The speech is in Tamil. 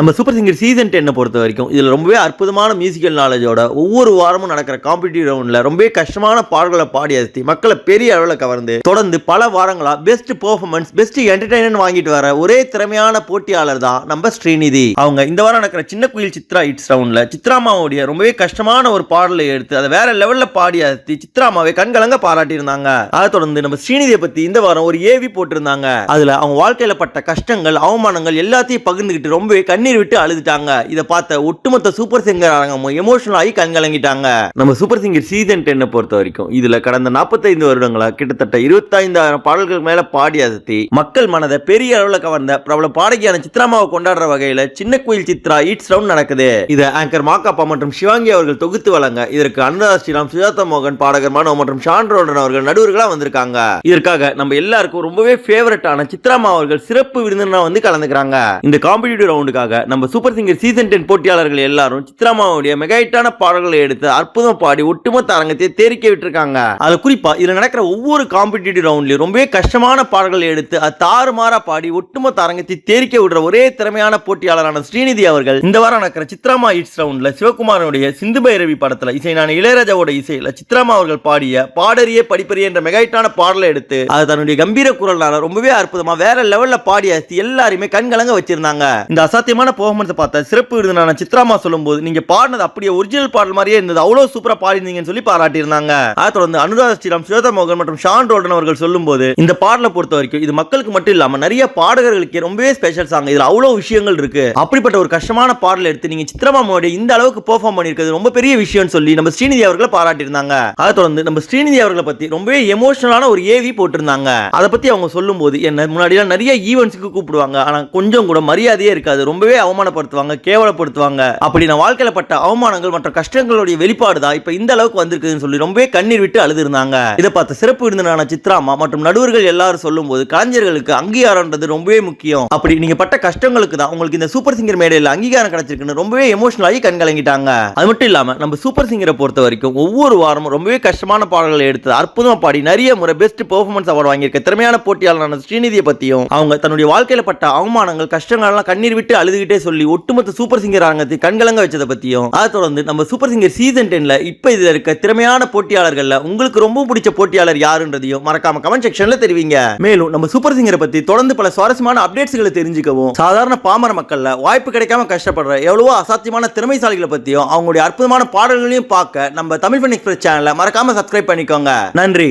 நம்ம சூப்பர் சிங்கர் சீசன் டென்னை பொறுத்த வரைக்கும் இதில் ரொம்பவே அற்புதமான மியூசிக்கல் நாலேஜோட ஒவ்வொரு வாரமும் நடக்கிற காம்படிட்டிவ் ரவுண்டில் ரொம்பவே கஷ்டமான பாடல்களை பாடி அசத்தி மக்களை பெரிய அளவில் கவர்ந்து தொடர்ந்து பல வாரங்களா பெஸ்ட் பெர்ஃபார்மன்ஸ் பெஸ்ட் என்டர்டைன்மெண்ட் வாங்கிட்டு வர ஒரே திறமையான போட்டியாளர் தான் நம்ம ஸ்ரீநிதி. அவங்க இந்த வாரம் நடக்கிற சின்ன குயில் சித்ரா இட்ஸ் ரவுண்டில் சித்ராமாவுடைய ரொம்பவே கஷ்டமான ஒரு பாடலை எடுத்து அதை வேற லெவலில் பாடி அசத்தி சித்ராமாவை கண்கலங்க பாராட்டியிருந்தாங்க. அதை தொடர்ந்து நம்ம ஸ்ரீநிதியை பற்றி இந்த வாரம் ஒரு ஏவி போட்டிருந்தாங்க. அதுல அவங்க வாழ்க்கையில பட்ட கஷ்டங்கள் அவமானங்கள் எல்லாத்தையும் பகிர்ந்துகிட்டு ரொம்பவே கண்ணி கண்ணீர் விட்டு அழுதுட்டாங்க. இதை பார்த்த ஒட்டுமொத்த சூப்பர் சிங்கர் அரங்கமும் எமோஷனல் ஆகி கண்கலங்கிட்டாங்க நம்ம சூப்பர் சிங்கர் சீசன் டென்னை பொறுத்த வரைக்கும் இதுல கடந்த 45 வருடங்களா கிட்டத்தட்ட இருபத்தைந்தாயிரம் பாடல்கள் மேல பாடி அசத்தி மக்கள் மனதை பெரிய அளவில் கவர்ந்த பிரபல பாடகியான சித்ராமாவை கொண்டாடுற வகையில சின்ன கோயில் சித்ரா ஈட்ஸ் ரவுண்ட் நடக்குது. இதை ஆங்கர் மாக்காப்பா மற்றும் சிவாங்கி அவர்கள் தொகுத்து வழங்க இதற்கு அனுராதா ஸ்ரீராம் சுஜாதா மோகன் பாடகர் மனோ மற்றும் ஷான் ரோடன் அவர்கள் நடுவர்களா வந்திருக்காங்க. இதற்காக நம்ம எல்லாருக்கும் ரொம்பவே ஃபேவரட்டான சித்ராமா அவர்கள் சிறப்பு விருந்தினரா வந்து கலந்துக்கிறாங்க. இந்த காம்படிட்டிவ் ரவுண்டுக்காக நம்ம சூப்பர் சிங்கர் சீசன் டென் போட்டியாளர்கள் எல்லாரும் சித்ராமாவுடைய மெகாயிட்டான பாடல்களை எடுத்து அற்புதம் பாடி ஒட்டுமொத்த அரங்கத்தை தேரிக்க விட்டுருக்காங்க. அது குறிப்பா இதுல நடக்கிற ஒவ்வொரு காம்படிட்டிவ் ரவுண்ட்லயும் ரொம்பவே கஷ்டமான பாடல்களை எடுத்து அது தாறுமாறா பாடி ஒட்டுமொத்த அரங்கத்தை தேரிக்க விடுற ஒரே திறமையான போட்டியாளரான ஸ்ரீநிதி அவர்கள் இந்த வாரம் நடக்கிற சித்ராமா இட்ஸ் ரவுண்ட்ல சிவகுமாரனுடைய சிந்து பைரவி படத்துல இசை நான் இளையராஜாவோட இசையில சித்ராமா அவர்கள் பாடிய பாடறிய படிப்பறிய என்ற மெகாயிட்டான பாடலை எடுத்து அது தன்னுடைய கம்பீர குரல்னால ரொம்பவே அற்புதமா வேற லெவல்ல பாடி அசத்தி எல்லாருமே கண்கலங்க வச்சிருந்தாங்க. இந்த அசாத்தியமான பெர்ஃபார்மன்ஸ் பார்த்த சிறப்பு விருதுனான சித்ராமா சொல்லும்போது நீங்க பாடினது அப்படியே ஒரிஜினல் பாடல் மாதிரியே இருந்தது. அவ்வளவு சூப்பரா பாடினீங்கன்னு சொல்லி பாராட்டியிருந்தாங்க. அதை தொடர்ந்து அனுராதா ஸ்ரீராம் சுவேதா மோகன் மற்றும் ஷான் ரோடன் அவர்கள் சொல்லும்போது இந்த பாடலை பொறுத்த வரைக்கும் இது மக்களுக்கு மட்டும் இல்லாம நிறைய பாடகர்களுக்கு ரொம்பவே ஸ்பெஷல் சாங் இதில் அவ்வளவு விஷயங்கள் இருக்கு. அப்படிப்பட்ட ஒரு கஷ்டமான பாடல் எடுத்து நீங்க சித்ரமாமோட இந்த அளவுக்கு பெர்ஃபார்ம் பண்ணிருக்கிறது ரொம்ப பெரிய விஷயம்னு சொல்லி நம்ம ஸ்ரீநிதி அவர்களை பாராட்டியிருந்தாங்க. அதை தொடர்ந்து நம்ம ஸ்ரீநிதி அவர்களை பற்றி ரொம்பவே எமோஷனலான ஒரு ஏவி போட்டிருந்தாங்க. அதை பத்தி அவங்க சொல்லும்போது என்ன முன்னாடிலாம் நிறைய ஈவெண்ட்ஸ்க்கு கூப்பிடுவாங்க. ஆனா கொஞ்சம் கூட மரியாதையே இருக்காது. ரொம்பவே அவமானப்படுத்துவாங்க கேவலப்படுத்துவாங்க. அப்படி நான் வாழ்க்கையில பட்ட அவமானங்கள் மற்றும் கஷ்டங்களுடைய வெளிப்பாடு தான் இப்ப இந்த அளவுக்கு வந்திருக்குதுன்னு சொல்லி ரொம்பவே கண்ணீர் விட்டு அழுதுருந்தாங்க. இதை பார்த்த சிறப்பு விருந்தினரான சித்ராமா மற்றும் நடுவர்கள் எல்லாரும் சொல்லும் போது கலைஞர்களுக்கு அங்கீகாரம்ன்றது ரொம்பவே முக்கியம். அப்படி நீங்க பட்ட கஷ்டங்களுக்கு தான் உங்களுக்கு இந்த சூப்பர் சிங்கர் மேடையில் அங்கீகாரம் கிடைச்சிருக்குன்னு ரொம்பவே எமோஷனல் ஆகி கண் கலங்கிட்டாங்க. அது மட்டும் இல்லாம நம்ம சூப்பர் சிங்கரை பொறுத்த வரைக்கும் ஒவ்வொரு வாரமும் ரொம்பவே கஷ்டமான பாடல்களை எடுத்து அற்புதமா பாடி நிறைய முறை பெஸ்ட் பெர்ஃபார்மன்ஸ் அவார்டு வாங்கியிருக்க திறமையான போட்டியாளரான ஸ்ரீநிதியை பத்தியும் அவங்க தன்னுடைய வாழ்க்கையில பட்ட அவமானங்கள் கஷ்டங்கள் எல்லாம் கண்ணீர் விட்டு அழுது அழுதுகிட்டே சொல்லி ஒட்டுமொத்த சூப்பர் சிங்கர் அரங்கத்தை கண்கலங்க வச்சதை பத்தியும் அதை தொடர்ந்து நம்ம சூப்பர் சிங்கர் சீசன் டென்ல இப்ப இதுல இருக்க திறமையான போட்டியாளர்கள்ல உங்களுக்கு ரொம்ப பிடிச்ச போட்டியாளர் யாருன்றதையும் மறக்காம கமெண்ட் செக்ஷன்ல தெரிவிங்க. மேலும் நம்ம சூப்பர் சிங்கரை பத்தி தொடர்ந்து பல சுவாரஸ்யமான அப்டேட்ஸ்களை தெரிஞ்சுக்கவும் சாதாரண பாமர மக்கள்ல வாய்ப்பு கிடைக்காம கஷ்டப்படுற எவ்வளவோ அசாத்தியமான திறமைசாலிகளை பத்தியும் அவங்களுடைய அற்புதமான பாடல்களையும் பார்க்க நம்ம தமிழ் ஃபன் எக்ஸ்பிரஸ் சேனலை மறக்காம சப்ஸ்கிரைப் பண்ணிக்கோங்க. நன்றி.